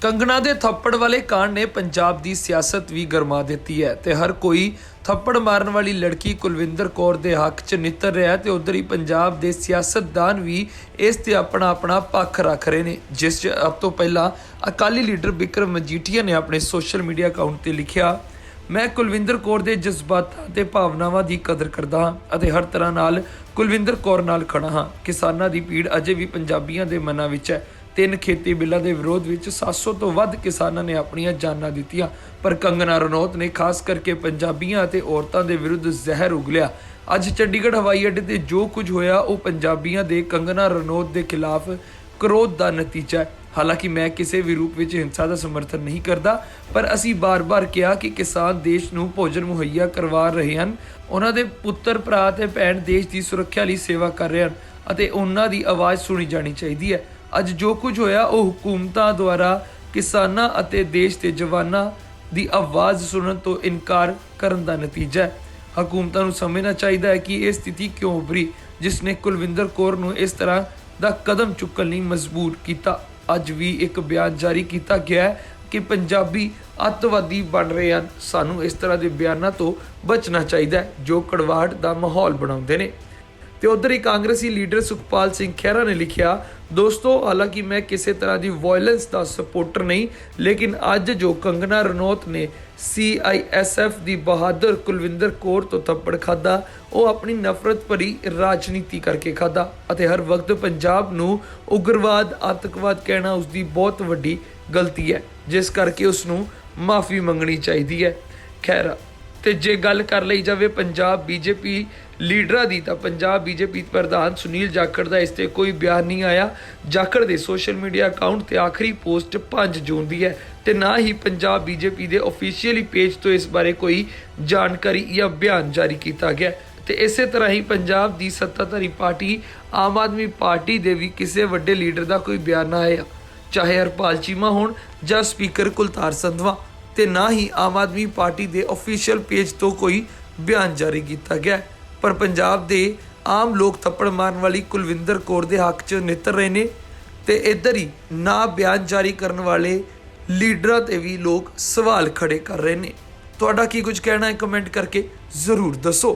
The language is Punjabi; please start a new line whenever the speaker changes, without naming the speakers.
ਕੰਗਣਾ ਦੇ ਥੱਪੜ ਵਾਲੇ ਕਾਂਡ ਨੇ ਪੰਜਾਬ ਦੀ ਸਿਆਸਤ ਵੀ ਗਰਮਾ ਦਿੱਤੀ ਹੈ ਤੇ ਹਰ ਕੋਈ ਥੱਪੜ ਮਾਰਨ ਵਾਲੀ ਲੜਕੀ ਕੁਲਵਿੰਦਰ ਕੌਰ ਦੇ ਹੱਕ 'ਚ ਨਿੱਤਰ ਰਿਹਾ ਹੈ ਤੇ ਉਧਰ ਹੀ ਪੰਜਾਬ ਦੇ ਸਿਆਸਤਦਾਨ ਵੀ ਇਸ ਤੇ ਆਪਣਾ ਆਪਣਾ ਪੱਖ ਰੱਖ ਰਹੇ ਨੇ, ਜਿਸ 'ਚ ਅਬ ਤੋਂ ਪਹਿਲਾਂ ਅਕਾਲੀ ਲੀਡਰ ਬਿਕਰਮ ਮਜੀਠੀਆ ਨੇ ਆਪਣੇ ਸੋਸ਼ਲ ਮੀਡੀਆ ਅਕਾਊਂਟ ਤੇ ਲਿਖਿਆ, ਮੈਂ ਕੁਲਵਿੰਦਰ ਕੌਰ ਦੇ ਜਜ਼ਬਾਤਾਂ ਤੇ ਭਾਵਨਾਵਾਂ ਦੀ ਕਦਰ ਕਰਦਾ ਹਾਂ ਅਤੇ ਹਰ ਤਰ੍ਹਾਂ ਨਾਲ ਕੁਲਵਿੰਦਰ ਕੌਰ ਨਾਲ ਖੜਾ ਹਾਂ। ਕਿਸਾਨਾਂ ਦੀ ਪੀੜ ਅਜੇ ਵੀ ਪੰਜਾਬੀਆਂ ਦੇ ਮਨਾਂ ਵਿੱਚ ਹੈ। ਤਿੰਨ ਖੇਤੀ ਬਿੱਲਾਂ ਦੇ ਵਿਰੋਧ ਵਿੱਚ 700 ਤੋਂ ਵੱਧ ਕਿਸਾਨਾਂ ਨੇ ਆਪਣੀਆਂ ਜਾਨਾਂ ਦਿੱਤੀਆਂ। ਪਰ ਕੰਗਨਾ ਰਣੌਤ ਨੇ ਖਾਸ ਕਰਕੇ ਪੰਜਾਬੀਆਂ ਅਤੇ ਔਰਤਾਂ ਦੇ ਵਿਰੁੱਧ ਜ਼ਹਿਰ ਉਗਲਿਆ ਅੱਜ ਚੰਡੀਗੜ੍ਹ ਹਵਾਈ ਅੱਡੇ ਤੇ ਜੋ ਕੁਝ ਹੋਇਆ, ਉਹ ਪੰਜਾਬੀਆਂ ਦੇ ਕੰਗਨਾ ਰਣੌਤ ਦੇ ਖਿਲਾਫ ਕ੍ਰੋਧ ਦਾ ਨਤੀਜਾ ਹੈ। ਹਾਲਾਂਕਿ ਮੈਂ ਕਿਸੇ ਵੀ ਰੂਪ ਵਿੱਚ ਹਿੰਸਾ ਦਾ ਸਮਰਥਨ ਨਹੀਂ ਕਰਦਾ, ਪਰ ਅਸੀਂ ਬਾਰ-ਬਾਰ ਕਿਹਾ ਕਿ ਕਿਸਾਨ ਦੇਸ਼ ਨੂੰ ਭੋਜਨ ਮੁਹੱਈਆ ਕਰਵਾ ਰਹੇ ਹਨ। ਉਹਨਾਂ ਦੇ ਪੁੱਤਰ, ਭਰਾ ਤੇ ਭੈਣ ਦੇਸ਼ ਦੀ ਸੁਰੱਖਿਆ ਲਈ ਸੇਵਾ ਕਰ ਰਹੇ ਹਨ ਅਤੇ ਉਹਨਾਂ ਦੀ ਆਵਾਜ਼ ਸੁਣੀ ਜਾਣੀ ਚਾਹੀਦੀ ਹੈ। ਅੱਜ ਜੋ ਕੁਝ ਹੋਇਆ, ਉਹ ਹਕੂਮਤਾਂ ਦੁਆਰਾ ਕਿਸਾਨਾਂ ਅਤੇ ਦੇਸ਼ ਦੇ ਜਵਾਨਾਂ ਦੀ ਆਵਾਜ਼ ਸੁਣਨ ਤੋਂ ਇਨਕਾਰ ਕਰਨ ਦਾ ਨਤੀਜਾ ਹੈ। ਹਕੂਮਤਾਂ ਨੂੰ ਸਮਝਣਾ ਚਾਹੀਦਾ ਹੈ ਕਿ ਇਹ ਸਥਿਤੀ ਕਿਉਂ ਉਭਰੀ ਜਿਸ ਨੇ ਕੁਲਵਿੰਦਰ ਕੌਰ ਨੂੰ ਇਸ ਤਰ੍ਹਾਂ ਦਾ ਕਦਮ ਚੁੱਕਣ ਲਈ ਮਜਬੂਰ ਕੀਤਾ। ਅੱਜ ਵੀ ਇੱਕ ਬਿਆਨ ਜਾਰੀ ਕੀਤਾ ਗਿਆ ਹੈ ਕਿ ਪੰਜਾਬੀ ਅੱਤਵਾਦੀ ਬਣ ਰਹੇ ਹਨ। ਸਾਨੂੰ ਇਸ ਤਰ੍ਹਾਂ ਦੇ ਬਿਆਨਾਂ ਤੋਂ ਬਚਣਾ ਚਾਹੀਦਾ ਹੈ, ਜੋ ਕੜਵਾਹਟ ਦਾ ਮਾਹੌਲ ਬਣਾਉਂਦੇ ਨੇ। ਤੇ ਉਧਰ ਹੀ ਕਾਂਗਰਸੀ ਲੀਡਰ ਸੁਖਪਾਲ ਸਿੰਘ ਖਹਿਰਾ ਨੇ ਲਿਖਿਆ, ਦੋਸਤੋ, ਹਾਲਾਂਕਿ ਮੈਂ ਕਿਸੇ ਤਰ੍ਹਾਂ ਦੀ ਵਾਇਲੈਂਸ ਦਾ ਸਪੋਰਟਰ ਨਹੀਂ, ਲੇਕਿਨ ਅੱਜ ਜੋ ਕੰਗਨਾ ਰਣੌਤ ਨੇ ਸੀਆਈਐਸਐਫ ਦੀ ਬਹਾਦਰ ਕੁਲਵਿੰਦਰ ਕੌਰ ਤੋਂ ਥੱਪੜ ਖਾਦਾ ਉਹ ਆਪਣੀ ਨਫ਼ਰਤ ਭਰੀ ਰਾਜਨੀਤੀ ਕਰਕੇ ਖਾਦਾ ਅਤੇ ਹਰ ਵਕਤ ਪੰਜਾਬ ਨੂੰ ਉਗਰਵਾਦ, ਆਤੰਕਵਾਦ ਕਹਿਣਾ ਉਸ ਦੀ ਬਹੁਤ ਵੱਡੀ ਗਲਤੀ ਹੈ, ਜਿਸ ਕਰਕੇ ਉਸ ਨੂੰ ਮਾਫੀ ਮੰਗਣੀ ਚਾਹੀਦੀ ਹੈ। ਖੈਰ ਤੇ ਜੇ ਗੱਲ ਕਰ ਲਈ ਜਾਵੇ ਪੰਜਾਬ ਬੀਜੇਪੀ ਲੀਡਰਾਂ ਦੀ, ਤਾਂ ਪੰਜਾਬ ਬੀਜੇਪੀ ਪ੍ਰਧਾਨ ਸੁਨੀਲ ਜਾਖੜ ਦਾ ਇਸ ਤੇ ਕੋਈ ਬਿਆਨ ਨਹੀਂ ਆਇਆ। ਜਾਖੜ ਦੇ ਸੋਸ਼ਲ ਮੀਡੀਆ ਅਕਾਊਂਟ ਤੇ ਆਖਰੀ ਪੋਸਟ 5 ਜੂਨ ਦੀ ਹੈ ਤੇ ਨਾ ਹੀ ਪੰਜਾਬ ਬੀਜੇਪੀ ਦੇ ਅਫੀਸ਼ੀਅਲੀ ਪੇਜ ਤੋਂ ਇਸ ਬਾਰੇ ਕੋਈ ਜਾਣਕਾਰੀ ਜਾਂ ਬਿਆਨ ਜਾਰੀ ਕੀਤਾ ਗਿਆ। ਤੇ ਇਸੇ ਤਰ੍ਹਾਂ ਹੀ ਪੰਜਾਬ ਦੀ ਸੱਤਾਧਾਰੀ ਪਾਰਟੀ, ਆਮ ਆਦਮੀ ਪਾਰਟੀ ਦੇ ਵੀ ਕਿਸੇ ਵੱਡੇ ਲੀਡਰ ਦਾ ਕੋਈ ਬਿਆਨ ਨਾ ਆਇਆ। ਚਾਹੇ ਹਰਪਾਲ ਚੀਮਾ ਹੋਣ ਜਾਂ ਸਪੀਕਰ ਕੁਲਤਾਰ ਸੰਧਵਾ। ਤੇ ਨਾ ਹੀ ਆਮ ਆਦਮੀ ਪਾਰਟੀ ਦੇ ਅਫੀਸ਼ੀਅਲ ਪੇਜ ਤੋਂ ਕੋਈ ਬਿਆਨ ਜਾਰੀ ਕੀਤਾ ਗਿਆ। ਪਰ ਪੰਜਾਬ ਦੇ ਆਮ ਲੋਕ ਥੱਪੜ ਮਾਰਨ ਵਾਲੀ ਕੁਲਵਿੰਦਰ ਕੌਰ ਦੇ ਹੱਕ 'ਚ ਨਿੱਤਰ ਰਹੇ ਨੇ ਤੇ ਇੱਧਰ ਹੀ ਨਾ ਬਿਆਨ ਜਾਰੀ ਕਰਨ ਵਾਲੇ ਲੀਡਰਾਂ ਤੇ ਵੀ ਲੋਕ ਸਵਾਲ ਖੜੇ ਕਰ ਰਹੇ ਨੇ। ਤੁਹਾਡਾ ਕੀ ਕੁਝ ਕਹਿਣਾ ਹੈ? ਕਮੈਂਟ ਕਰਕੇ ਜ਼ਰੂਰ ਦੱਸੋ।